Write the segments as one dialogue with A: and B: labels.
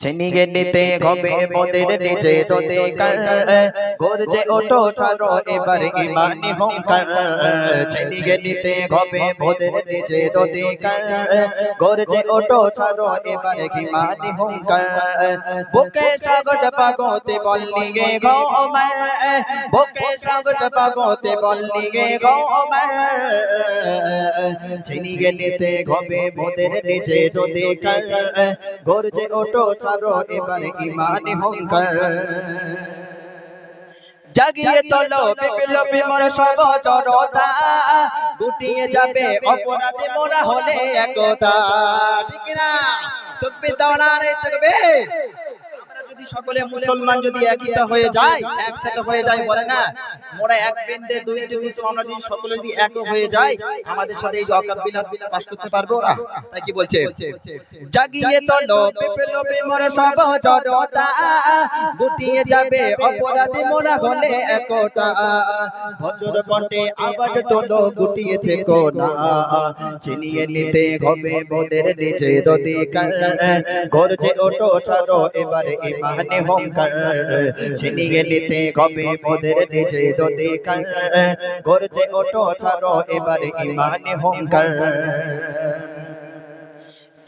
A: ছিনিয়ে নিতে হবে মোদের নিজে যদি কার গর্জে ওঠো ছাড়ো এবার ইমানি হুঙ্কার। ছিনিয়ে নিতে হবে মোদের নিজে যদি কার গর্জে ওঠো ছাড়ো এবার ইমানি হুঙ্কার। বুকে সাগর পাগতে বললি গে ঘুমার বুকে সাগর পাগতে বললি গে ঘুমার ছিনিয়ে নিতে হবে মোদের নিজে যদি কার গর্জে ওঠো ছাড়ো এবার ইমানি হংকার জাগিয়ে তোলো বিপ্লবী মোর সব জড়তা গুটিয়ে যাবে অপরাধী মোরা হলে একতা। ঠিক না তকবীর দাও না রে তকবীর। যদি সকলে মুসলমান যদি একইটা হয়ে যায়, একসাথে হয়ে যায় বলে না, মোরা এক বেন্দে দুই যদি আমরা যদি সকলে যদি এক হয়ে যায়, আমাদের সাথে এই যে অকাপ বিলাপ পাস করতে পারব না? তাই কি বলছে? জাগিয়ে তোলো বিপ্লবী মোরা সব জড়তা গুটিয়ে যাবে অপরাধী মোরা হলে একতা। বছর কণ্ঠে আওয়াজ তোলো, গুটিয়ে থেকো না। চিনিয়ে নিতে হবে মোদের নিজে যদি গর্জে ওঠো ছাড়ো, এবারে ইমানে হংকার চিনিয়ে নিতে হবে মোদের নিজে যদি গর্জে ওঠো ছাড়ো এবারে ইমানে হংকার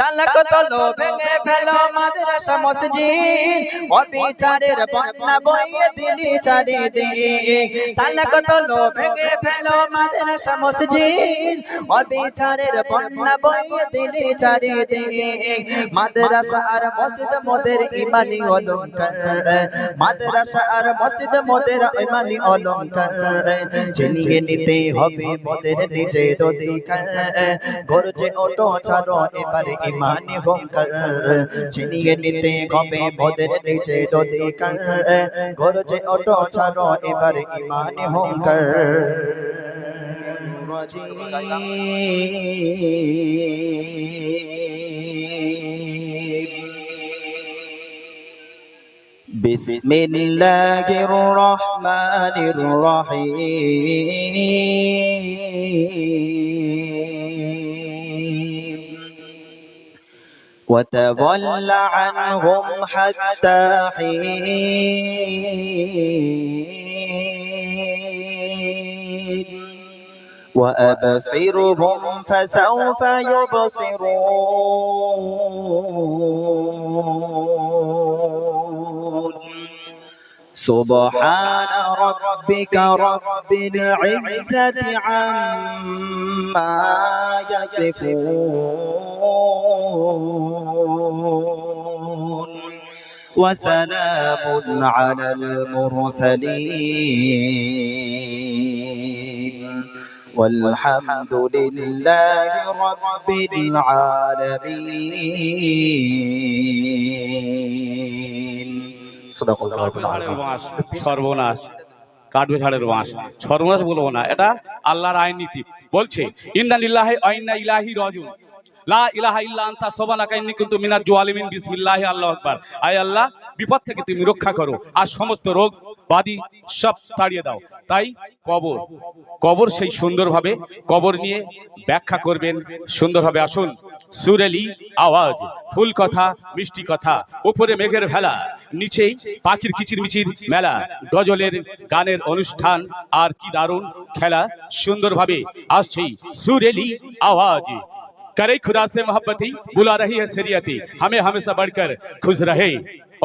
A: তালাক তলো ভেঙে ফেলো মাদ্রাসা মসজিদ। অবিচারের বন্যা বইয়ে দিলি চারিদিক। তালাক তলো ভেঙে ফেলো মাদ্রাসা মসজিদ। অবিচারের বন্যা বইয়ে দিলি চারিদিক। মাদ্রাসা আর মসজিদ মোদের ইমানি অলংকার মাদ্রাসা আর মসজিদ মোদের ইমানি অলংকার চিনিয়ে নিতে হবে মোদের নিজে যদি গরজে ওটো ছাড়ো, এবারে ইমানি হোঙ্কার চিনিয়ে নিতে হবে মোদের নিজে যদি গরজে ওটো ছাড়ো এবারে ইমানি হোঙ্কার بسم الله الرحمن الرحيم وتول عنهم حتى حين. وأبصرهم فسوف يبصرون. سبحان ربك رب العزة عما يصفون وسلام على المرسلين والحمد لله رب العالمين صدق الله العظيم
B: বাঁশ সর্বনাশ কাটবে ঝাড়ের বাঁশ। সর্বনাশ বলব না, এটা আল্লাহর আইন নীতি। বলছে, ইন্না লিল্লাহি ওয়া ইলাহি ইলাইহি লা ইলাহা ইল্লা আনতা সুবহানাকা ইন্নী কুনতু মিনাজ জালিমিন বিসমিল্লাহি, আল্লাহু আকবার। আয় আল্লাহ, বিপদ থেকে তুমি রক্ষা করো। আর সমস্ত রোগ বাদি সব তাড়িয়ে দাও তাই কবর কবর সেই সুন্দরভাবে কবর নিয়ে ব্যাখ্যা করবেন সুন্দরভাবে আসুন সুরেলি আওয়াজ ফুল কথা মিষ্টি কথা উপরে মেঘের ভেলা নিচেই পাখির কিচির মিচির মেলা গজলের গানের অনুষ্ঠান আর কি দারুণ খেলা সুন্দরভাবে আসছে সুরেলি আওয়াজ करे खुदा से मोहब्बती बुला रही है शरीयती हमें हमेशा बढ़कर खुश रहे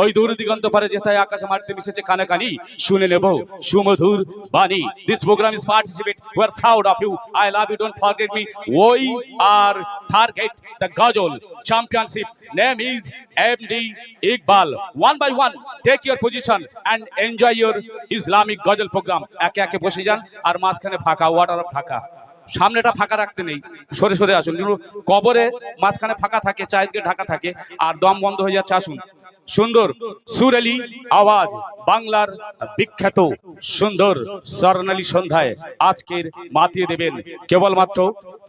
B: ওই দূর দিগন্ত পারে যেথায় আকাশ মারতে মিশেছে কানাকানি, শুনে নেব সুমধুর বাণী। This program is participate we are proud of you I love you don't forget me we are target the ghazal championship. Name is md iqbal. One by one, take your position and enjoy your islamic গজল program. একে একে বসে যান আর মাঝখানে ফাঁকা water of Dhaka সামনেটা ফাঁকা রাখতে নেই। সরে সরে আসুন। কিন্তু কবরে মাঝখানে ফাঁকা থাকে, চারিদিকে ঢাকা থাকে আর দম বন্ধ হয়ে যাচ্ছে। আসুন। সুন্দর সুরালি আওয়াজ বাংলার বিখ্যাত সুন্দর স্বর্ণালী সন্ধ্যায় আজকের মাতিয়ে দেবেন। কেবলমাত্র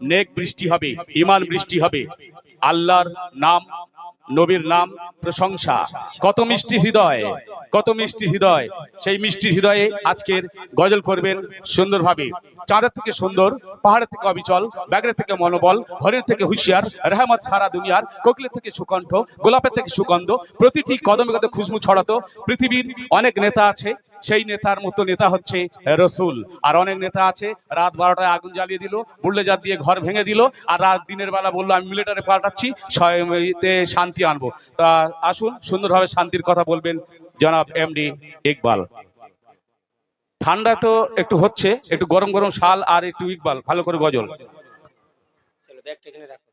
B: নেক বৃষ্টি হবে, ইমান বৃষ্টি হবে। আল্লাহর নাম নবীর নাম প্রশংসা। কত মিষ্টি হৃদয়, কত মিষ্টি হৃদয়। সেই মিষ্টি হৃদয়ে আজকের গজল করবেন সুন্দরভাবে চাঁদের থেকে সুন্দর, পাহাড়ের থেকে অবিচল ব্যাগের থেকে মনোবল হরের থেকে হুঁশিয়ার, রেহমত সারা দুনিয়ার, কোকিলের থেকে সুকণ্ঠ, গোলাপের থেকে সুগন্ধ, প্রতিটি কদমে কদমে খুশবু ছড়াতো। পৃথিবীর অনেক নেতা আছে, সেই নেতার মতো নেতা হচ্ছে রসুল। আর অনেক নেতা আছে, রাত বারোটায় আগুন জ্বালিয়ে দিল বুল্লেজার দিয়ে ঘর ভেঙে দিল, আর রাত দিনের বেলা বলল, আমি মিলিটারি স্বয়ংতে শান্তি আনব, তা আসুন সুন্দরভাবে শান্তির কথা বলবেন জনাব এমডি ইকবাল। ঠান্ডা তো একটু হচ্ছে, একটু গরম গরম শাল আর একটু ইকবাল, ভালো করে গজল।
C: ব্যাগটা এখানে রাখো।